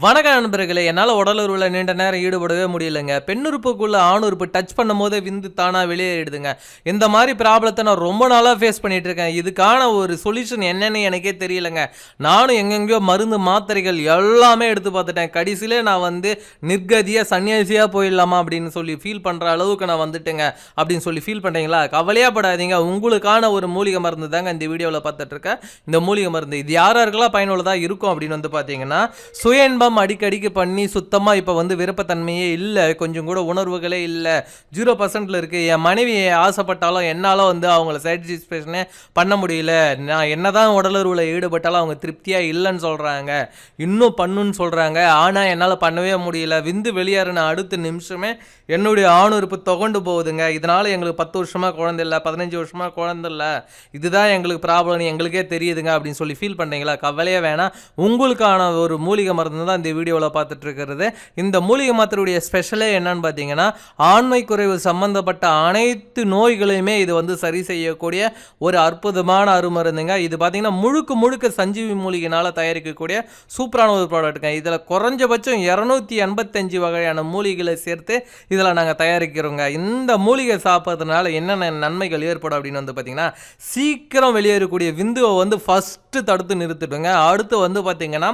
வணக்க நண்பர்களே என்னால் உடலுறவில் நீண்ட நேரம் ஈடுபடவே முடியலைங்க. பெண்ணுறுப்புக்குள்ளே ஆணுறுப்பு டச் பண்ணும் போதே விந்து தானாக வெளியேறிடுதுங்க. இந்த மாதிரி ப்ராப்ளத்தை நான் ரொம்ப நாளாக ஃபேஸ் பண்ணிகிட்டு இருக்கேன். இதுக்கான ஒரு சொல்யூஷன் என்னன்னு எனக்கே தெரியலைங்க. நானும் எங்கெங்கேயோ மருந்து மாத்திரைகள் எல்லாமே எடுத்து பார்த்துட்டேன். கடைசியிலே நான் வந்து நிர்கதியாக சன்னியாசியாக போயிடலாமா அப்படின்னு சொல்லி ஃபீல் பண்ணுற அளவுக்கு நான் வந்துட்டேங்க அப்படின்னு சொல்லி ஃபீல் பண்ணுறீங்களா கவலையாக படாதீங்க. உங்களுக்கான ஒரு மூலிகை மருந்து தாங்க இந்த வீடியோவில் பார்த்துட்ருக்கேன் இந்த மூலிகை மருந்து இது யார் யாருக்கெல்லாம் பயனுள்ளதாக இருக்கும் அப்படின்னு வந்து பார்த்தீங்கன்னா சுயன் இன்பம் அடிக்கடிக்கு பண்ணி சுத்தமாக இப்போ வந்து விருப்பத்தன்மையே இல்லை. கொஞ்சம் கூட உணர்வுகளே இல்லை. ஜீரோ பர்சன்டில் இருக்குது என் மனைவி ஆசைப்பட்டாலும் என்னால் வந்து அவங்கள சாட்டிஸ்ஃபேக்ஷனே பண்ண முடியல. நான் என்னதான் உடலுறவில் ஈடுபட்டாலும் அவங்க திருப்தியாக இல்லைன்னு சொல்கிறாங்க இன்னும் பண்ணுன்னு சொல்கிறாங்க ஆனால் என்னால் பண்ணவே முடியல. விந்து வெளியேறின அடுத்த நிமிஷமே என்னுடைய ஆணுறுப்பு தொகண்டு போகுதுங்க. இதனால் எங்களுக்கு பத்து வருஷமாக குழந்தை இல்லை. பதினஞ்சு வருஷமாக குழந்தை இல்லை. இதுதான் எங்களுக்கு ப்ராப்ளம் எங்களுக்கே தெரியுதுங்க அப்படின்னு சொல்லி ஃபீல் பண்ணுறீங்களா கவலையே வேணாம். உங்களுக்கான ஒரு மூலிகை மருந்து தான் இந்த வீடியோவில் பார்த்துட்டு இருக்கிறது இந்த மூலிகை மாத்திரையுடைய ஸ்பெஷலே என்னன்னு பார்த்தீங்கன்னா ஆண்மை குறைவு சம்பந்தப்பட்ட அனைத்து நோய்களையுமே இது வந்து சரி செய்யக்கூடிய ஒரு அற்புதமான அருமருந்துங்க. இது பார்த்தீங்கன்னா முழுக்க முழுக்க சஞ்சீவி மூலிகைனால் தயாரிக்கக்கூடிய சூப்பரான ஒரு ப்ராடக்ட்டுங்க இதில் குறைஞ்சபட்சம் இரநூத்தி எண்பத்தஞ்சு வகையான மூலிகைகளை சேர்த்து இதில் நாங்கள் தயாரிக்கிறோங்க. இந்த மூலிகை சாப்பிட்றதுனால என்னென்ன நன்மைகள் ஏற்படும் அப்படின்னு வந்து பார்த்தீங்கன்னா சீக்கிரம் வெளியேறக்கூடிய விந்துவை வந்து ஃபஸ்ட்டு தடுத்து நிறுத்திடுங்க. அடுத்து வந்து பார்த்தீங்கன்னா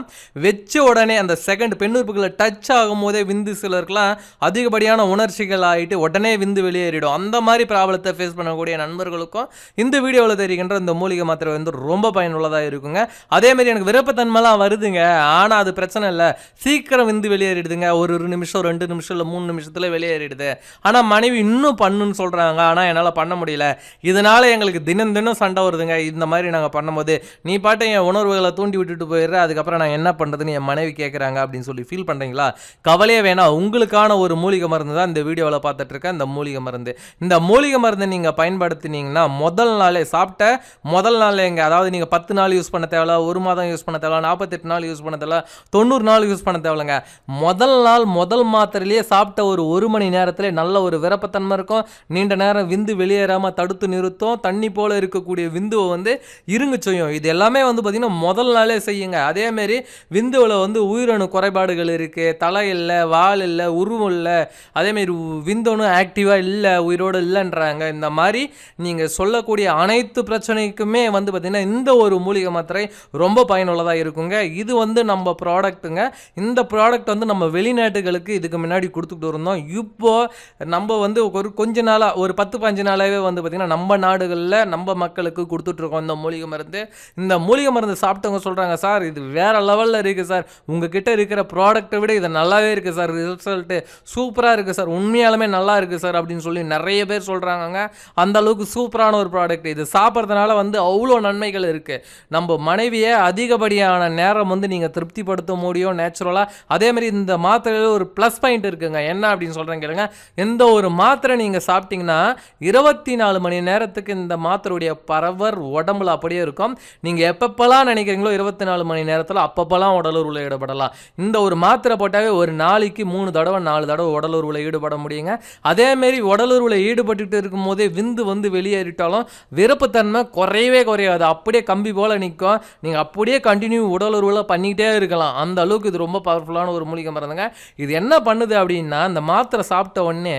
வச்ச உடனே அந்த செகண்ட் பெண்ணுறுப்புகளை டச் ஆகும் போதே விந்து சிலருக்குலாம் அதிகப்படியான உணர்ச்சிகள் ஆகிட்டு உடனே விந்து வெளியேறிடும். அந்த மாதிரி ப்ராப்ளத்தை ஃபேஸ் பண்ணக்கூடிய நண்பர்களுக்கும் இந்த வீடியோவில் தெரிகின்ற இந்த மூலிகை மாத்திரை வந்து ரொம்ப பயனுள்ளதாக இருக்குங்க. அதேமாரி எனக்கு விருப்பத்தன்மைலாம் வருதுங்க. ஆனால் அது பிரச்சனை இல்லை. சீக்கிரம் விந்து வெளியேறிடுதுங்க. ஒரு ஒரு நிமிஷம் ரெண்டு நிமிஷம் இல்லை மூணு நிமிஷத்தில் வெளியேறிடுது. ஆனால் மனைவி இன்னும் பண்ணுன்னு சொல்கிறாங்க ஆனால் என்னால் பண்ண முடியல. இதனால் எங்களுக்கு தினம் தினம் சண்டை வருதுங்க. இந்த மாதிரி நாங்கள் பண்ணும்போது நீ பாட்டு என் உணர்வுகளை தூண்டி விட்டுட்டு போயிடுற. அதுக்கப்புறம் நான் என்ன பண்ணுறதுன்னு என் மனைவி கேட்குறாங்க அப்படின்னு சொல்லி ஃபீல் பண்ணுறீங்களா கவலையே வேணாம். உங்களுக்கான ஒரு மூலிகை மருந்து தான் இந்த வீடியோவில் பார்த்துட்டு இருக்கேன். இந்த மூலிகை மருந்து. இந்த மூலிகை மருந்து நீங்கள் பயன்படுத்தினீங்கன்னா முதல் நாளே சாப்பிட்ட முதல் நாள் எங்கே அதாவது நீங்கள் பத்து நாள் யூஸ் பண்ண தேவையில்ல ஒரு மாதம் யூஸ் பண்ண தேவையில்ல நாற்பத்தெட்டு நாள் யூஸ் பண்ண தேவையில்ல தொண்ணூறு நாள் யூஸ் பண்ண தேவையில்லைங்க. முதல் நாள் முதல் மாத்திரையிலேயே சாப்பிட்ட ஒரு ஒரு மணி நேரத்தில் நல்ல ஒரு விரப்பத்தன்மை இருக்கும். நீண்ட நேரம் விந்து வெளியேறாமல் தடுத்து நிறுத்தும். தண்ணி போல் இருக்கக்கூடிய விந்துவை வந்து இருங்க செய்யும். இது எல்லாமே வந்து பார்த்திங்கன்னா முதல் நாளே செய்யுங்க. அதேமாரி விந்துவில் வந்து உயிர் உயிரணு குறைபாடுகள் இருக்குது தலை இல்லை வால் இல்லை உருவம் இல்லை. அதேமாரி விந்தணும் ஆக்டிவாக இல்லை உயிரோடு இல்லைன்றாங்க. இந்த மாதிரி நீங்கள் சொல்லக்கூடிய அனைத்து பிரச்சனைக்குமே வந்து பார்த்திங்கன்னா இந்த ஒரு மூலிகை மாத்திரை ரொம்ப பயனுள்ளதாக இருக்குங்க. இது வந்து நம்ம ப்ராடக்ட்டுங்க இந்த ப்ராடக்ட் வந்து நம்ம வெளிநாட்டுகளுக்கு இதுக்கு முன்னாடி கொடுத்துக்கிட்டு இருந்தோம். இப்போ நம்ம வந்து ஒரு கொஞ்ச நாளாக ஒரு பத்து பஞ்சு நாளாகவே வந்து பார்த்திங்கன்னா நம்ம நாடுகளில் நம்ம மக்களுக்கு கொடுத்துட்ருக்கோம் இந்த மூலிகை மருந்து. இந்த மூலிகை மருந்து சாப்பிட்டவங்க சொல்கிறாங்க சார் இது வேறு லெவலில் இருக்குது சார். உங்ககிட்ட இருக்கிற ப்ராடக்ட்டை விட இது நல்லாவே இருக்குது சார். ரிசல்ட்டு சூப்பராக இருக்குது சார். உண்மையாலுமே நல்லா இருக்குது சார் அப்படின்னு சொல்லி நிறைய பேர் சொல்கிறாங்க அந்த அளவுக்கு சூப்பரான ஒரு ப்ராடக்ட் இது சாப்பிட்றதுனால வந்து அவ்வளோ நன்மைகள் இருக்குது நம்ம மனைவியை அதிகப்படியான நேரம் வந்து நீங்கள் திருப்திப்படுத்த முடியும் நேச்சுரலாக அதேமாதிரி இந்த மாத்திரையில் ஒரு ப்ளஸ் பாயிண்ட் இருக்குங்க. என்ன அப்படின்னு சொல்கிறேன் கேளுங்க. எந்த ஒரு மாத்திரை நீங்கள் சாப்பிட்டீங்கன்னா இருபத்தி நாலு மணி நேரத்துக்கு இந்த மாத்திரையுடைய பரவர் உடம்புல அப்படியே இருக்கும். நீங்கள் எப்பப்பெல்லாம் நினைக்கிறீங்களோ இருபத்தி நாலு மணி நேரத்தில் அப்பப்பெல்லாம் உடலூரில் ஈடுபடலாம். இந்த ஒரு மாத்திரை போட்டாவே ஒரு நாளைக்கு மூணு தடவை நாலு தடவை உடலுறவில் ஈடுபட முடியுங்க. அதேமாரி உடலுறவில் ஈடுபட்டுட்டு இருக்கும் போதே விந்து வந்து வெளியேறிட்டாலும் விருப்பத்தன்மை குறையவே குறையாது. அப்படியே கம்பி போல் நிற்கும் நீங்கள் அப்படியே கண்டினியூ உடலுறவில் பண்ணிக்கிட்டே இருக்கலாம். அந்த அளவுக்கு இது ரொம்ப பவர்ஃபுல்லான ஒரு மூலிகை மருந்துங்க. இது என்ன பண்ணுது அப்படின்னா இந்த மாத்திரை சாப்பிட்ட உடனே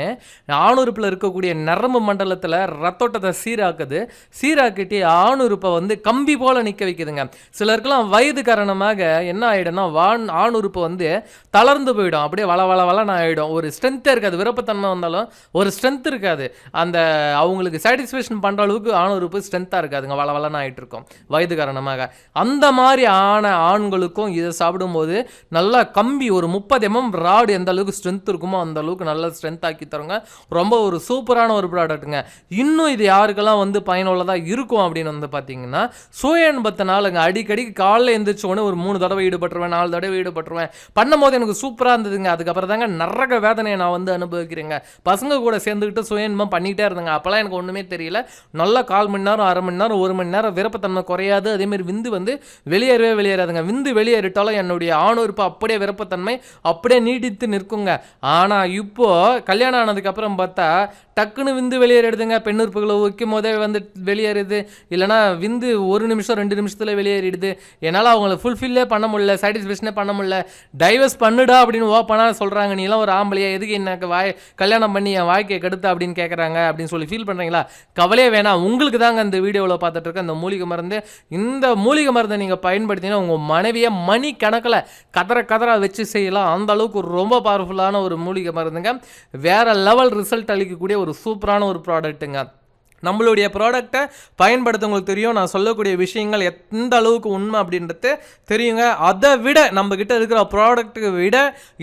ஆணுறுப்பில் இருக்கக்கூடிய நரம்பு மண்டலத்தில் ரத்தோட்டத்தை சீராக்குது. சீராக்கிட்டு ஆணுறுப்பை வந்து கம்பி போல் நிற்க வைக்குதுங்க. சிலருக்கெல்லாம் வயது காரணமாக என்ன ஆகிடும்னா வான் ஆணுறுப்பு வந்து தளர்ந்து போயிடும். அப்படியே வள வள வளன்னு ஆகிடும் ஒரு ஸ்ட்ரென்த்தே இருக்காது. விருப்பத்தன்மை வந்தாலும் ஒரு ஸ்ட்ரென்த் இருக்காது. அந்த அவங்களுக்கு சாட்டிஸ்ஃபேக்ஷன் பண்ணுற அளவுக்கு ஆணுறுப்பு ஸ்ட்ரென்த்தாக இருக்காதுங்க. வள வளன்னு ஆகிட்டு இருக்கும். வயது காரணமாக. அந்த மாதிரி ஆன ஆண்களுக்கும் இதை சாப்பிடும்போது நல்லா கம்பி ஒரு முப்பது எம்எம் ராடு எந்த அளவுக்கு ஸ்ட்ரென்த் இருக்குமோ அந்த அளவுக்கு நல்லா ஸ்ட்ரென்த் ஆக்கி தருங்க. ரொம்ப ஒரு சூப்பரான ஒரு ப்ராடக்ட்டுங்க இன்னும் இது யாருக்கெல்லாம் வந்து பயனுள்ளதாக இருக்கும் அப்படின்னு வந்து பார்த்தீங்கன்னா சுய அனுபவத்தை நாளுங்க அடிக்கடி காலைல எந்திரிச்ச உடனே ஒரு மூணு தடவை ஈடுபட்டுருவேன் நாலு தடவை ஈடுபட்டுருவேன். பண்ணும்போது எனக்கு சூப்பராக இருந்ததுங்க. அதுக்கப்புறம் தாங்க நரக வேதனையை நான் வந்து அனுபவிக்கிறேங்க. பசங்க கூட சேர்ந்துக்கிட்டு சுயன்பம் பண்ணிக்கிட்டே இருந்தேங்க. அப்போல்லாம் எனக்கு ஒன்றுமே தெரியல. நல்லா கால் மணி நேரம் அரை மணி நேரம் ஒரு மணி நேரம் விருப்பத்தன்மை குறையாது. அதேமாரி விந்து வந்து வெளியேறவே வெளியேறாதுங்க. விந்து வெளியேறிட்டாலும் என்னுடைய ஆணுறுப்பு அப்படியே விருப்பத்தன்மை அப்படியே நீடித்து நிற்குங்க. ஆனால் இப்போ கல்யாணம் ஆனதுக்கப்புறம் பார்த்தா டக்குன்னு விந்து வெளியேறிடுதுங்க. பெண்ணுறுப்புகளை வைக்கும் போதே வந்து வெளியேறுது. இல்லைனா விந்து ஒரு நிமிஷம் ரெண்டு நிமிஷத்தில் வெளியேறிடுது. என்னால் அவங்கள ஃபுல்ஃபில்லே பண்ண முடியல சாட்டிஸ்ஃபேக்ஷனே பண்ண முடியல. டைவர்ஸ் பண்ணுடா அப்படின்னு ஓப்பனாக சொல்கிறாங்க நீலாம் ஒரு ஆம்பளையா எதுக்கு எனக்கு வாய் கல்யாணம் பண்ணி என் வாழ்க்கையை கெடுத்த? அப்படின்னு கேட்குறாங்க அப்படின்னு சொல்லி ஃபீல் பண்ணுறீங்களா கவலையே வேணாம். உங்களுக்கு தாங்க அந்த வீடியோவில் பார்த்துட்டு இருக்க அந்த மூலிகை மருந்து. இந்த மூலிகை மருந்தை நீங்கள் பயன்படுத்தினா உங்கள் மனைவியை மணி கணக்கில் கதற கதற வச்சு செய்யலாம். அந்த அளவுக்கு ரொம்ப பவர்ஃபுல்லான ஒரு மூலிகை மருந்துங்க. வேறு லெவல் ரிசல்ட் அளிக்கக்கூடிய ஒரு ஒரு சூப்பரான ஒரு ப்ராடக்ட்டுங்க. நம்மளுடைய ப்ராடக்டை பயன்படுத்தவங்களுக்கு தெரியும். நான் சொல்லக்கூடிய விஷயங்கள் எந்த அளவுக்கு உண்மை அப்படின்றது தெரியுங்க. அதை விட நம்ம கிட்ட இருக்கிற ப்ராடக்ட்டுக்கு விட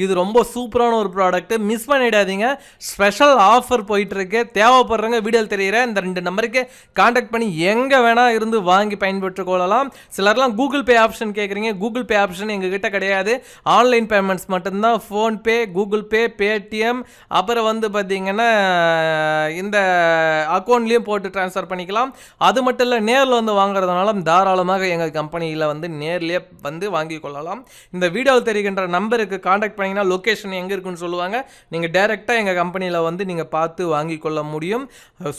இது ரொம்ப சூப்பரான ஒரு ப்ராடக்ட்டு மிஸ் பண்ணிடாதீங்க. ஸ்பெஷல் ஆஃபர் போயிட்டுருக்கு. தேவைப்படுறவங்க வீடியோவில் தெரியிற இந்த ரெண்டு நம்பருக்கு காண்டாக்ட் பண்ணி எங்கே வேணால் இருந்து வாங்கி பயன்பெற்று கொள்ளலாம். சிலர்லாம் கூகுள் பே ஆப்ஷன் கேட்குறீங்க கூகுள் பே ஆப்ஷன் எங்ககிட்ட கிடையாது. ஆன்லைன் பேமெண்ட்ஸ் மட்டும்தான். ஃபோன்பே கூகுள் பே பேடிஎம் அப்புறம் வந்து பார்த்தீங்கன்னா இந்த அக்கௌண்ட்லேயும் போட்டு ட்ரான்ஸ்ஃபர் பண்ணிக்கலாம். அது மட்டும் இல்லை நேரில் வந்து வாங்குறதுனால தாராளமாக எங்கள் கம்பெனியில் வந்து நேர்லேயே வந்து வாங்கி கொள்ளலாம். இந்த வீடியோவில் தெரிகின்ற நம்பருக்கு காண்டாக்ட் பண்ணிங்கன்னா லொக்கேஷன் எங்கே இருக்குன்னு சொல்லுவாங்க. நீங்கள் டைரெக்டாக எங்கள் கம்பெனியில் வந்து நீங்கள் பார்த்து வாங்கி கொள்ள முடியும்.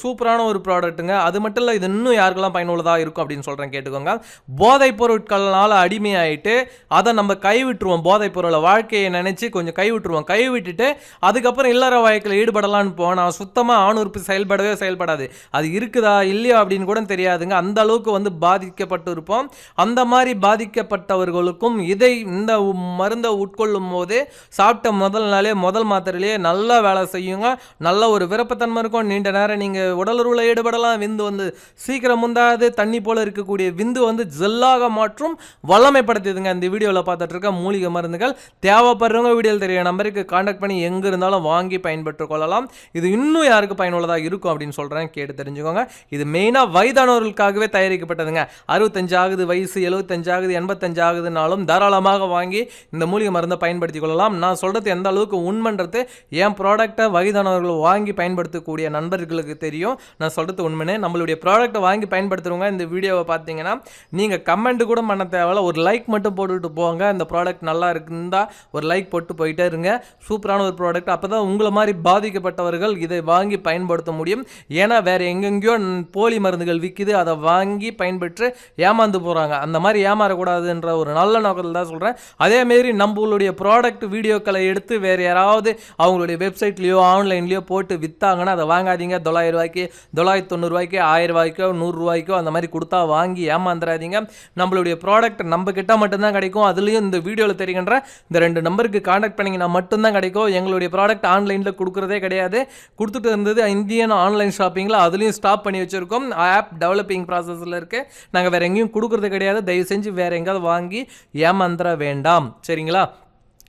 சூப்பரான ஒரு ப்ராடக்ட்டுங்க அது மட்டும் இல்லை இது இன்னும் யாருக்கெல்லாம் பயனுள்ளதாக இருக்கும் அப்படின்னு சொல்கிறேன் கேட்டுக்கோங்க. போதைப் பொருட்கள்னால அடிமையாயிட்டு அதை நம்ம கைவிட்டுருவோம். போதைப் பொருளை வாழ்க்கையை நினச்சி கொஞ்சம் கைவிட்டுருவோம். கைவிட்டுட்டு அதுக்கப்புறம் இல்லற வாழ்க்கையில் ஈடுபடலான்னு போனால் சுத்தமாக ஆணுறுப்பு செயல்படவே செயல்படாது. அது இருக்குதா இல்லையா அப்படின்னு கூட தெரியாதுங்க. அந்த அளவுக்கு வந்து பாதிக்கப்பட்டு இருப்போம் அந்த மாதிரி பாதிக்கப்பட்டவர்களுக்கும் இதை இந்த மருந்தை உட்கொள்ளும் போது சாப்பிட்ட முதல் நாளே முதல் மாத்திரையிலேயே நல்லா வேலை செய்யுங்க. நல்ல ஒரு விருப்பத்தன்மை இருக்கும். நீண்ட நேரம் நீங்கள் உடலுறவில் ஈடுபடலாம். விந்து வந்து சீக்கிரம் முந்தாது. தண்ணி போல் இருக்கக்கூடிய விந்து வந்து ஜெல்லாக மாற்றும் வல்லமைப்படுத்தியதுங்க. இந்த வீடியோவில் பார்த்துட்டு இருக்க மூலிகை மருந்துகள். தேவைப்படுறவங்க வீடியோவில் தெரிய நம்பருக்கு காண்டாக்ட் பண்ணி எங்கே இருந்தாலும் வாங்கி பயன்பெற்றுக் கொள்ளலாம். இது இன்னும் யாருக்கு பயனுள்ளதாக இருக்கும் அப்படின்னு சொல்கிறேன் கேட்டு தெரிஞ்சுக்கோங்க. இது மெயினாக வயதானவர்களுக்காகவே தயாரிக்கப்பட்டதுங்க. அறுபத்தஞ்சு ஆகுது வயசு எழுபத்தஞ்சு ஆகுது எண்பத்தஞ்சு ஆகுதுனாலும் தாராளமாக வாங்கி இந்த மூலிகை மருந்தை பயன்படுத்திக் கொள்ளலாம். நான் சொல்கிறது எந்த அளவுக்கு உண்மைன்றது என் ப்ராடக்ட்டை வயதானவர்கள் வாங்கி பயன்படுத்தக்கூடிய நண்பர்களுக்கு தெரியும். நான் சொல்கிறது உண்மைன்னு. நம்மளுடைய ப்ராடக்ட்டை வாங்கி பயன்படுத்துகிறவங்க இந்த வீடியோவை பார்த்தீங்கன்னா நீங்கள் கமெண்ட் கூட பண்ண தேவையில்ல. ஒரு லைக் மட்டும் போட்டுட்டு போங்க. இந்த ப்ராடக்ட் நல்லா இருக்குந்தா ஒரு லைக் போட்டு போயிட்டே இருங்க. சூப்பரான ஒரு ப்ராடக்ட் அப்போ தான் உங்களை மாதிரி பாதிக்கப்பட்டவர்கள் இதை வாங்கி பயன்படுத்த முடியும். ஏன்னா வேறு எங்கெங்கேயோ போலி மருந்துகள் விற்கிது அதை வாங்கி பயன்பெற்று ஏமாந்து போகிறாங்க அந்த மாதிரி ஏமாறக்கூடாதுன்ற ஒரு நல்ல நோக்கத்தில் தான் சொல்கிறேன் அதேமாரி நம்மளுடைய ப்ராடக்ட் வீடியோக்களை எடுத்து வேறு யாராவது அவங்களுடைய வெப்சைட்லேயோ ஆன்லைன்லேயோ போட்டு விற்றாங்கன்னா அதை வாங்காதீங்க. தொள்ளாயிரம் ரூபாய்க்கு தொள்ளாயிரத்தி தொண்ணூறுரூவாய்க்கு ஆயிரம் ரூபாய்க்கோ நூறுரூவாய்க்கோ அந்த மாதிரி கொடுத்தா வாங்கி ஏமாந்துடாதீங்க நம்மளுடைய ப்ராடக்ட் நம்ம கிட்ட மட்டும்தான் கிடைக்கும். அதுலேயும் இந்த வீடியோவில் தெரிகின்ற இந்த ரெண்டு நம்பருக்கு காண்டாக்ட் பண்ணிங்கன்னா மட்டும்தான் கிடைக்கும். எங்களுடைய ப்ராடக்ட் ஆன்லைனில் கொடுக்குறதே கிடையாது. கொடுத்துட்டு இருந்தது இந்தியன் ஆன்லைன் ஷாப்பிங்கில் அதுலேயும் ஸ்டாப் பண்ணி வச்சுருக்கோம். ஆப் டெவலப்பிங் ப்ராசஸில் இருக்குது நாங்கள் வேறு எங்கேயும் கொடுக்குறது கிடையாது. தயவு செஞ்சு வேறு எங்கேயாவது வாங்கி ஏமாந்துட வேண்டாம். சரிங்களா?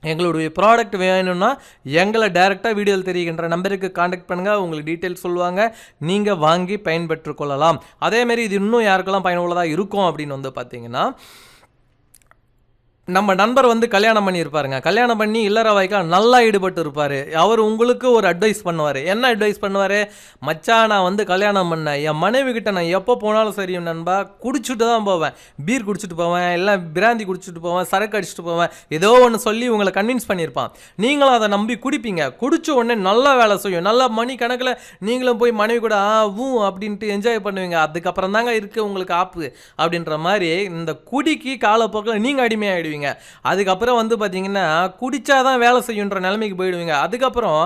எங்களுடைய ப்ராடக்ட் வேணும்னா எங்களை டைரெக்டாக வீடியோவில் தெரிகின்ற நம்பருக்கு காண்டாக்ட் பண்ணுங்கள் உங்களுக்கு டீட்டெயில்ஸ் சொல்லுவாங்க. நீங்கள் வாங்கி பயன்பெற்றுக் கொள்ளலாம். அதேமாரி இது இன்னும் யாருக்கெல்லாம் பயனுள்ளதாக இருக்கும் அப்படின்னு வந்து பார்த்தீங்கன்னா நம்ம நண்பர் வந்து கல்யாணம் பண்ணியிருப்பாருங்க. கல்யாணம் பண்ணி இல்லறவாய்க்கா நல்லா ஈடுபட்டு இருப்பார். அவர் உங்களுக்கு ஒரு அட்வைஸ் பண்ணுவார். என்ன அட்வைஸ் பண்ணுவார்? மச்சான் நான் வந்து கல்யாணம் பண்ணேன். என் மனைவி கிட்ட நான் எப்போ போனாலும் சரி நண்பா குடிச்சுட்டு தான் போவேன். பீர் குடிச்சிட்டு போவேன். இல்லை பிராந்தி குடிச்சிட்டு போவேன். சரக்கு அடிச்சிட்டு போவேன். ஏதோ ஒன்று சொல்லி உங்களை கன்வின்ஸ் பண்ணியிருப்பான். நீங்களும் அதை நம்பி குடிப்பீங்க. குடிச்ச உடனே நல்லா வேலை செய்யும். நல்லா மணி கணக்கில் நீங்களும் போய் மனைவி கூட ஆ ஊ அப்படின்ட்டு என்ஜாய் பண்ணுவீங்க. அதுக்கப்புறம் தாங்க இருக்குது உங்களுக்கு ஆப்பு. அப்படின்ற மாதிரி இந்த குடிக்கு காலப்போக்கில் நீங்கள் அடிமையாகிடுவீங்க அதுக்கப்புறம் வந்து பார்த்தீங்கன்னா குடிச்சாதான் வேலை செய்யுன்ற நிலைமைக்கு போயிடுவீங்க. அதுக்கப்புறம்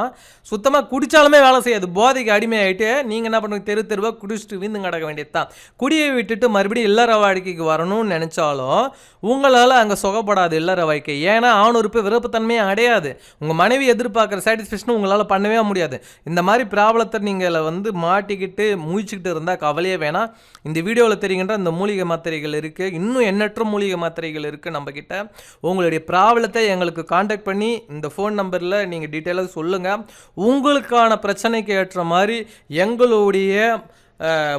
சுத்தமாக குடித்தாலுமே வேலை செய்யாது. போதைக்கு அடிமையாயிட்டு நீங்கள் என்ன பண்ணுங்க? தெரு தெருவாக குடிச்சிட்டு வீந்து கிடக்க வேண்டியது தான் குடியை விட்டுட்டு மறுபடியும் இல்லற வாழ்க்கைக்கு வரணும்னு நினச்சாலும் உங்களால் அங்கே சுகப்படாது இல்லற வாழ்க்கை. ஏன்னா ஆணுறுப்பு விருப்பத்தன்மையாக அடையாது. உங்கள் மனைவி எதிர்பார்க்குற சாட்டிஸ்ஃபேக்ஷனும் உங்களால் பண்ணவே முடியாது. இந்த மாதிரி ப்ராப்ளத்தை நீங்கள் வந்து மாட்டிக்கிட்டு முழிச்சுக்கிட்டு இருந்தால் கவலையே வேணாம். இந்த வீடியோவில் தெரிகின்ற இந்த மூலிகை மாத்திரைகள் இருக்குது இன்னும் எண்ணற்ற மூலிகை மாத்திரைகள் இருக்குது நம்மக்கிட்ட உங்களுடைய ப்ராப்ளத்தை எங்களுக்கு காண்டாக்ட் பண்ணி இந்த ஃபோன் நம்பரில் நீங்கள் டீட்டெயிலாக சொல்லுங்கள் உங்களுக்கான பிரச்சனைக்கு ஏற்ற மாதிரி எங்களுடைய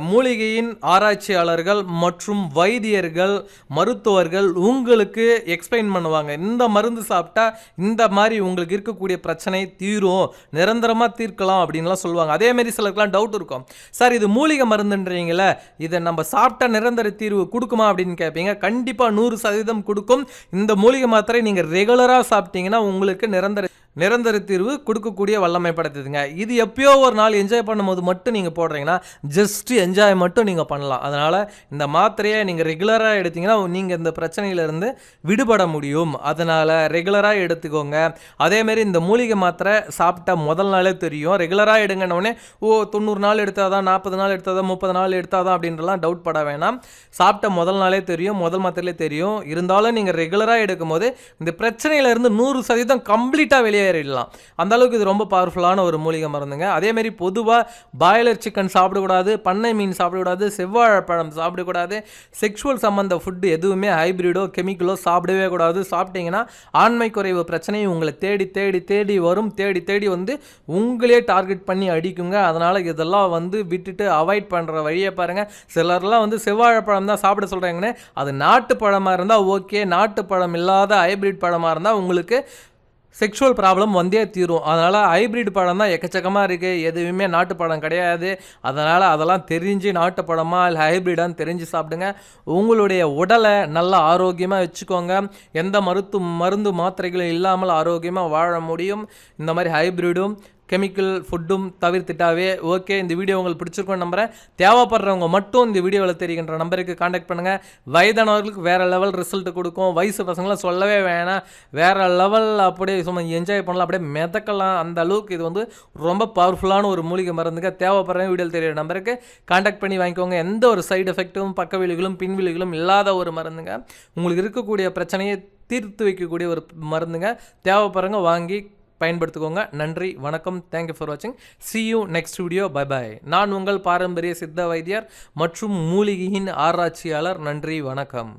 மூலிகையின் ஆராய்ச்சியாளர்கள் மற்றும் வைத்தியர்கள் மருத்துவர்கள் உங்களுக்கு எக்ஸ்பிளைன் பண்ணுவாங்க. இந்த மருந்து சாப்பிட்டா இந்த மாதிரி உங்களுக்கு இருக்கக்கூடிய பிரச்சனை தீரும். நிரந்தரமாக தீர்க்கலாம் அப்படின்லாம் சொல்லுவாங்க. அதேமாரி சிலருக்குலாம் டவுட் இருக்கும். சார் இது மூலிகை மருந்துன்றீங்களே இதை நம்ம சாப்பிட்டா நிரந்தர தீர்வு கொடுக்குமா? அப்படின்னு கேட்பீங்க. கண்டிப்பாக நூறு சதவீதம் கொடுக்கும். இந்த மூலிகை மாத்திரை நீங்கள் ரெகுலராக சாப்பிட்டீங்கன்னா உங்களுக்கு நிரந்தர நிரந்தர தீர்வு கொடுக்கக்கூடிய வல்லமை படைத்ததுங்க. இது எப்பயோ ஒரு நாள் என்ஜாய் பண்ணும்போது மட்டும் நீங்கள் போடுறீங்கன்னா ஜஸ்ட் என்ஜாய் மட்டும் நீங்கள் பண்ணலாம். அதனால் இந்த மாத்திரையை நீங்கள் ரெகுலராக எடுத்தீங்கன்னா நீங்கள் இந்த பிரச்சனையிலேருந்து விடுபட முடியும். அதனால் ரெகுலராக எடுத்துக்கோங்க. அதேமாரி இந்த மூலிகை மாத்திரை சாப்பிட்டா முதல் நாளே தெரியும். ரெகுலராக எடுங்கன்னொடனே ஓ தொண்ணூறு நாள் எடுத்தால் தான் நாற்பது நாள் எடுத்தால் தான் முப்பது நாள் எடுத்தாதான் அப்படின்றலாம் டவுட் பட வேணாம். சாப்பிட்ட முதல் நாளே தெரியும் முதல் மாத்திரையிலே தெரியும். இருந்தாலும் நீங்கள் ரெகுலராக எடுக்கும்போது இந்த பிரச்சனையிலேருந்து நூறு சதவீதம் கம்ப்ளீட்டாக வெளியே வெளியேறிடலாம் அந்தளவுக்கு இது ரொம்ப பவர்ஃபுல்லான ஒரு மூலிகை மருந்துங்க. அதேமாரி பொதுவாக பாய்லர் சிக்கன் சாப்பிடக்கூடாது பண்ணை மீன் சாப்பிடக்கூடாது செவ்வாழைப்பழம் சாப்பிடக்கூடாது செக்ஷுவல் சம்மந்த ஃபுட்டு எதுவுமே ஹைப்ரிடோ கெமிக்கலோ சாப்பிடவே கூடாது. சாப்பிட்டீங்கன்னா ஆண்மை குறைவு பிரச்சனையும் உங்களை தேடி தேடி தேடி வரும். தேடி தேடி வந்து உங்களே டார்கெட் பண்ணி அடிக்குங்க. அதனால் இதெல்லாம் வந்து விட்டுட்டு அவாய்ட் பண்ணுற வழியை பாருங்கள் சிலர்லாம் வந்து செவ்வாழைப்பழம் தான் சாப்பிட சொல்கிறாங்கன்னு அது நாட்டு பழமாக இருந்தால் ஓகே நாட்டு பழம் இல்லாத ஹைப்ரிட் பழமாக இருந்தால் உங்களுக்கு செக்ஷுவல் ப்ராப்ளம் வந்தே தீரும். அதனால் ஹைப்ரிட் படம் தான் எக்கச்சக்கமாக இருக்குது எதுவுமே நாட்டு படம் கிடையாது. அதனால் அதெல்லாம் தெரிஞ்சு நாட்டு பழமா இல்லை ஹைப்ரிடான்னு தெரிஞ்சு சாப்பிடுங்க. உங்களுடைய உடலை நல்லா ஆரோக்கியமாக வச்சுக்கோங்க. எந்த மருத்து மருந்து மாத்திரைகளும் இல்லாமல் ஆரோக்கியமாக வாழ முடியும். இந்த மாதிரி ஹைப்ரிடும் கெமிக்கல் ஃபுட்டும் தவிர்த்துட்டாவே ஓகே இந்த வீடியோ உங்களுக்கு பிடிச்சிருக்கும் நம்புகிறேன் தேவைப்படுறவங்க மட்டும் இந்த வீடியோவில் தெரிகின்ற நம்பருக்கு காண்டாக்ட் பண்ணுங்கள் வயதானவர்களுக்கு வேறு லெவல் ரிசல்ட் கொடுக்கும். வயசு பசங்களாம் சொல்லவே வேணாம். வேறு லெவல் அப்படியே சும்மா என்ஜாய் பண்ணலாம். அப்படியே மிதக்கலாம். அந்த அளவுக்கு இது வந்து ரொம்ப பவர்ஃபுல்லான ஒரு மூலிகை மருந்துங்க. தேவைப்படுறவங்க வீடியோவில் தெரியிற நம்பருக்கு காண்டாக்ட் பண்ணி வாங்கிக்கோங்க. எந்த ஒரு சைடு எஃபெக்ட்டும் பக்க விழிகளும் பின்விழிகளும் இல்லாத ஒரு மருந்துங்க. உங்களுக்கு இருக்கக்கூடிய பிரச்சனையை தீர்த்து வைக்கக்கூடிய ஒரு மருந்துங்க. தேவைப்படுறவங்க வாங்கி பயன்படுத்திக்கோங்க. நன்றி வணக்கம் தேங்க்யூ ஃபார் வாட்சிங் see you next video bye bye நான் உங்கள் பாரம்பரிய சித்த வைத்தியர் மற்றும் மூலிகையின் ஆராய்ச்சியாளர். நன்றி வணக்கம்.